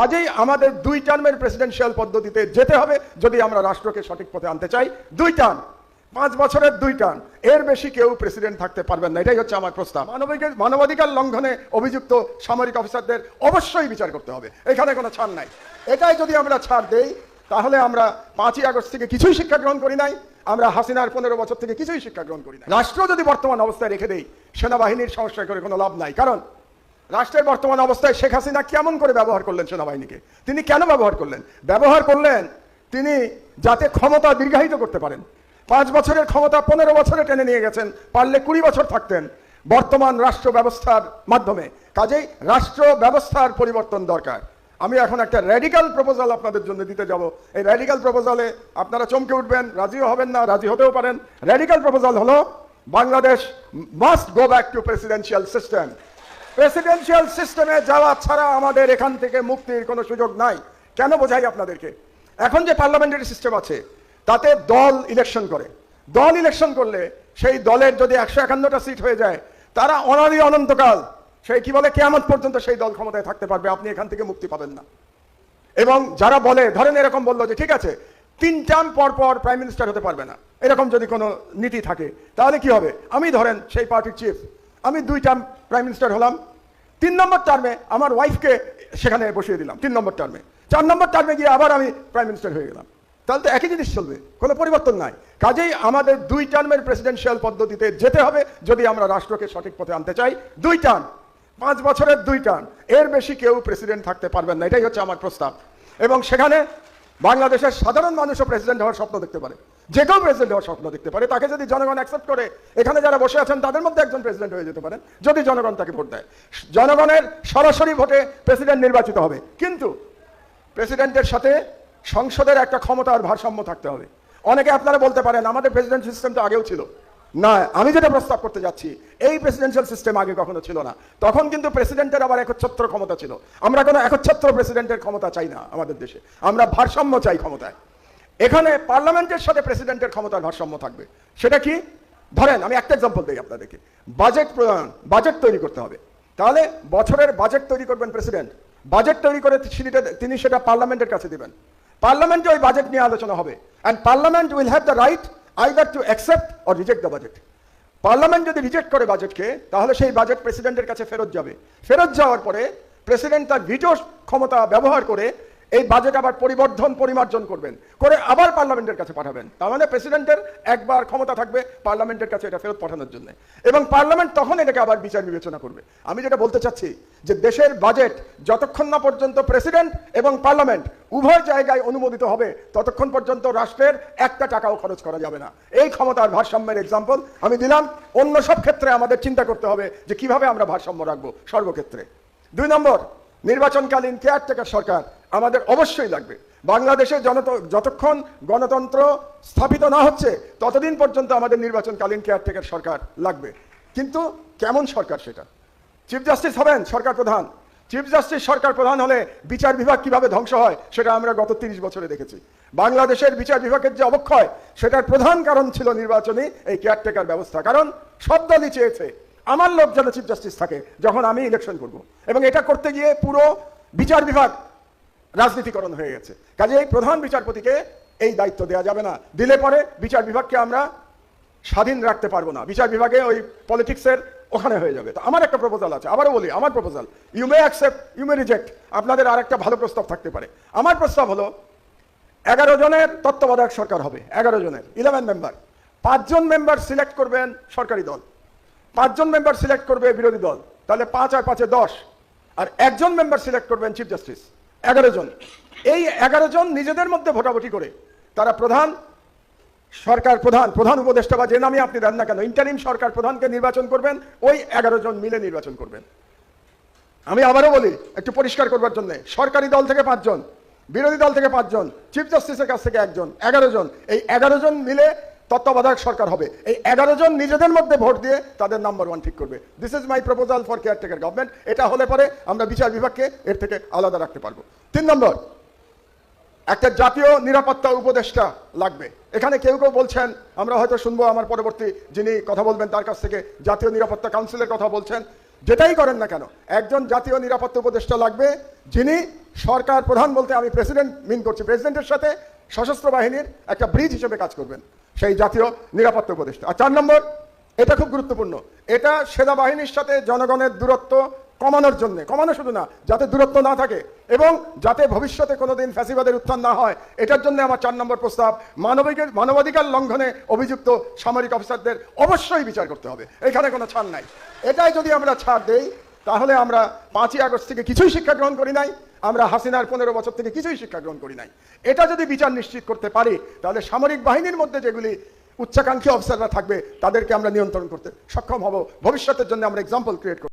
কাজেই আমাদের দুই টার্মের প্রেসিডেন্সিয়াল পদ্ধতিতে যেতে হবে যদি আমরা রাষ্ট্রকে সঠিক পথে আনতে চাই। দুই টার্ম, পাঁচ বছরের দুই টার্ম, এর বেশি কেউ প্রেসিডেন্ট থাকতে পারবেন না। এটাই হচ্ছে আমার প্রস্তাব। মানবিক মানবাধিকার লঙ্ঘনে অভিযুক্ত সামরিক অফিসারদের অবশ্যই বিচার করতে হবে। এখানে কোনো ছাড় নাই। এটাই যদি আমরা ছাড় দেই, তাহলে আমরা পাঁচই আগস্ট থেকে কিছুই শিক্ষা গ্রহণ করি নাই। আমরা হাসিনার পনেরো বছর থেকে কিছুই শিক্ষা গ্রহণ করি না রাষ্ট্র যদি বর্তমান অবস্থায় রেখে দেই, সেনাবাহিনীর সমস্যা করে কোনো লাভ নাই। কারণ রাষ্ট্রের বর্তমান অবস্থায় শেখ হাসিনা কেমন করে ব্যবহার করলেন সেনাবাহিনীকে? তিনি কেন ব্যবহার করলেন? ব্যবহার করলেন তিনি যাতে ক্ষমতা দীর্ঘায়িত করতে পারেন। পাঁচ বছরের ক্ষমতা পনেরো বছরে টেনে নিয়ে গেছেন, পারলে কুড়ি বছর থাকতেন। বর্তমান রাষ্ট্র ব্যবস্থার মাধ্যমে। কাজেই রাষ্ট্র ব্যবস্থার পরিবর্তন দরকার। আমি এখন একটা র্যাডিক্যাল প্রপোজাল আপনাদের জন্য দিতে যাব। এই র্যাডিক্যাল প্রপোজালে আপনারা চমকে উঠবেন, রাজিও হবেন না, রাজি হতেও পারেন। র্যাডিক্যাল প্রপোজাল হলো, Bangladesh must go back to presidential system presidential সিস্টেমে যাওয়া ছাড়া আমাদের এখান থেকে মুক্তির কোনো সুযোগ নাই। কেন বোঝাই আপনাদেরকে? এখন যে পার্লামেন্টারি সিস্টেম আছে, তাতে দল ইলেকশন করে। দল ইলেকশন করলে সেই দলের যদি একশো একান্নটা সিট হয়ে যায়, তারা অনাদি অনন্তকাল, সেই কি বলে, কেয়ামত পর্যন্ত সেই দল ক্ষমতায় থাকতে পারবে, আপনি এখান থেকে মুক্তি পাবেন না। এবং যারা বলে, ধরেন এরকম বলল যে, ঠিক আছে, তিন টার্ম পর পর প্রাইম মিনিস্টার হতে পারবে না। এরকম যদি কোনো নীতি থাকে, তাহলে কি হবে? আমি ধরেন সেই পার্টির চিফ আমি দুই টার্ম প্রাইম মিনিস্টার হলাম। তিন নম্বর টার্মে আমার ওয়াইফকে সেখানে বসিয়ে দিলাম, তিন নম্বর টার্মে চার নম্বর টার্মে গিয়ে আবার আমি প্রাইম মিনিস্টার হয়ে গেলাম। তাহলে তো একই জিনিস চলবে, কোনো পরিবর্তন নাই। কাজেই আমাদের দুই টার্মের প্রেসিডেন্সিয়াল পদ্ধতিতে যেতে হবে যদি আমরা রাষ্ট্রকে সঠিক পথে আনতে চাই। দুই টার্ম পাঁচ বছরের দুই টার্ম এর বেশি কেউ প্রেসিডেন্ট থাকতে পারবেন না, এটাই হচ্ছে আমার প্রস্তাব। এবং সেখানে বাংলাদেশের সাধারণ মানুষও প্রেসিডেন্ট হওয়ার স্বপ্ন দেখতে পারে। যে কেউ প্রেসিডেন্ট হওয়ার স্বপ্ন দেখতে পারে, তাকে যদি জনগণ অ্যাকসেপ্ট করে, এখানে যারা বসে আছেন, তাদের মধ্যে একজন প্রেসিডেন্ট হয়ে যেতে পারেন, যদি জনগণ তাকে ভোট দেয়। জনগণের সরাসরি ভোটে প্রেসিডেন্ট নির্বাচিত হবে। কিন্তু প্রেসিডেন্টের সাথে সংসদের একটা ক্ষমতার ভারসাম্য থাকতে হবে। অনেকে আপনারা বলতে পারেন, আমাদের প্রেসিডেন্ট সিস্টেম তো আগেও ছিল। না, আমি যেটা প্রস্তাব করতে যাচ্ছি, এই প্রেসিডেন্সিয়াল সিস্টেম আগে কখনো ছিল না। তখন কিন্তু প্রেসিডেন্টের আবার একচ্ছত্র ক্ষমতা ছিল। আমরা কোনো একচ্ছত্র প্রেসিডেন্টের ক্ষমতা চাই না আমাদের দেশে। আমরা ভারসাম্য চাই ক্ষমতায়। এখানে পার্লামেন্টের সাথে প্রেসিডেন্টের ক্ষমতার ভারসাম্য থাকবে। সেটা কি? ধরেন, আমি একটা এক্সাম্পল দিই আপনাদেরকে। বাজেট প্রধান বাজেট তৈরি করতে হবে। তাহলে বছরের বাজেট তৈরি করবেন প্রেসিডেন্ট। বাজেট তৈরি করে তিনি সেটা পার্লামেন্টের কাছে দিবেন। পার্লামেন্টে ওই বাজেট নিয়ে আলোচনা হবে। And parliament will have the right either to accept or reject the budget parliament যদি রিজেক্ট করে বাজেটকে, তাহলে সেই বাজেট প্রেসিডেন্টের কাছে ফেরত যাবে। ফেরত যাওয়ার পরে প্রেসিডেন্ট তার ভিটো ক্ষমতা ব্যবহার করে এই বাজেট আবার পরিবর্ধন, পরিমার্জন করবেন। করে আবার পার্লামেন্টের কাছে পাঠাবেন। তার মানে প্রেসিডেন্টের একবার ক্ষমতা থাকবে, পার্লামেন্টের কাছে এটা ফেরত পাঠানোর জন্য। এবং পার্লামেন্ট তখন এটাকে আবার বিচার বিবেচনা করবে। আমি যেটা বলতে চাচ্ছি, যে দেশের বাজেট যতক্ষণ না পর্যন্ত প্রেসিডেন্ট এবং পার্লামেন্ট উভয় জায়গায় অনুমোদিত হবে, ততক্ষণ পর্যন্ত রাষ্ট্রের একটা টাকাও খরচ করা যাবে না। এই ক্ষমতার ভারসাম্যের এক্সাম্পল আমি দিলাম। অন্য সব ক্ষেত্রে আমাদের চিন্তা করতে হবে যে কীভাবে আমরা ভারসাম্য রাখব সর্বক্ষেত্রে। দুই নম্বর নির্বাচনকালীন কেয়ারটেকার সরকার আমাদের অবশ্যই লাগবে। বাংলাদেশে জনত, যতক্ষণ গণতন্ত্র স্থাপিত না হচ্ছে, ততদিন পর্যন্ত আমাদের নির্বাচনকালীন কেয়ারটেকার সরকার লাগবে। কিন্তু কেমন সরকার সেটা? চিফ জাস্টিস হবেন সরকার প্রধান। চিফ জাস্টিস সরকার প্রধান হলে বিচার বিভাগ কীভাবে ধ্বংস হয়, সেটা আমরা গত তিরিশ বছরে দেখেছি। বাংলাদেশের বিচার বিভাগের যে অবক্ষয়, সেটার প্রধান কারণ ছিল নির্বাচনী এই কেয়ারটেকার ব্যবস্থা। কারণ সব দলই চেয়েছে আমার লোক যেন চিফ জাস্টিস থাকে, যখন আমি ইলেকশন করব। এবং এটা করতে গিয়ে পুরো বিচার বিভাগ রাজনীতিকরণ হয়ে গেছে। কাজে এই প্রধান বিচারপতিকে এই দায়িত্ব দেওয়া যাবে না। দিলে পরে বিচার বিভাগকে আমরা স্বাধীন রাখতে পারব না। বিচার বিভাগে ওই পলিটিক্সের ওখানে হয়ে যাবে। তো আমার একটা প্রপোজাল আছে, আবারও বলি, আমার proposal you may accept you may reject আপনাদের আর একটা ভালো প্রস্তাব থাকতে পারে। আমার প্রস্তাব হলো, এগারো জনের তত্ত্বাবধায়ক সরকার হবে, এগারো জনের ইলেভেন মেম্বার পাঁচজন মেম্বার সিলেক্ট করবেন সরকারি দল। পাঁচজন মেম্বার সিলেক্ট করবে বিরোধী দল, তাহলে পাঁচ আর পাঁচে দশ। আর একজন মেম্বার সিলেক্ট করবেন চিফ জাস্টিস এগারো জন। এই এগারো জন নিজেদের মধ্যে ভোটাভুটি করে, তারা প্রধান, সরকার প্রধান প্রধান উপদেষ্টা বা যে নামে আপনি দেন না কেন ইন্টারিম সরকার প্রধানকে নির্বাচন করবেন, ওই এগারো জন মিলে নির্বাচন করবেন। আমি আবারও বলি, একটু পরিষ্কার করবার জন্য, সরকারি দল থেকে পাঁচজন, বিরোধী দল থেকে পাঁচজন চিফ জাস্টিসের কাছ থেকে একজন, এগারো জন। এই এগারো জন মিলে তত্ত্বাবধায়ক সরকার হবে। এই এগারো জন নিজেদের মধ্যে ভোট দিয়ে তাদের নাম্বার ওয়ান ঠিক করবে। This is my proposal for caretaker government এটা হলে পরে আমরা বিচার বিভাগকে এর থেকে আলাদা রাখতে পারব। তিন নম্বর, একটা জাতীয় নিরাপত্তা উপদেষ্টা লাগবে। এখানে কেউ কেউ বলছেন, আমরা হয়তো শুনব আমার পরবর্তী যিনি কথা বলবেন তার কাছ থেকে, জাতীয় নিরাপত্তা কাউন্সিলের কথা বলছেন। যেটাই করেন না কেন, একজন জাতীয় নিরাপত্তা উপদেষ্টা লাগবে, যিনি সরকার প্রধান বলতে আমি প্রেসিডেন্ট মিন করছি। প্রেসিডেন্টের সাথে সশস্ত্র বাহিনীর একটা ব্রিজ হিসেবে কাজ করবেন। সেই জাতীয় নিরাপত্তা উপদেষ্টা। আর চার নম্বর, এটা খুব গুরুত্বপূর্ণ। এটা সেনাবাহিনীর সাথে জনগণের দূরত্ব কমানোর জন্য। কমানো শুধু না, যাতে দূরত্ব না থাকে এবং যাতে ভবিষ্যতে কোনোদিন ফ্যাসিবাদের উত্থান না হয়, এটার জন্য আমার চার নম্বর প্রস্তাব। মানবিক মানবাধিকার লঙ্ঘনে অভিযুক্ত সামরিক অফিসারদের অবশ্যই বিচার করতে হবে। এখানে কোনো ছাড় নাই। এটাই যদি আমরা ছাড় দেই, তাহলে আমরা পাঁচই আগস্ট থেকে কিছুই শিক্ষা গ্রহণ করি নাই। আমরা হাসিনার পনেরো বছর থেকে কিছুই শিক্ষা গ্রহণ করি নাই। এটা যদি বিচার নিশ্চিত করতে পারি, তাহলে সামরিক বাহিনীর মধ্যে যেগুলি উচ্চাকাঙ্ক্ষী অফিসাররা থাকবে, তাদেরকে আমরা নিয়ন্ত্রণ করতে সক্ষম হব। ভবিষ্যতের জন্য আমরা এক্সাম্পল ক্রিয়েট করব।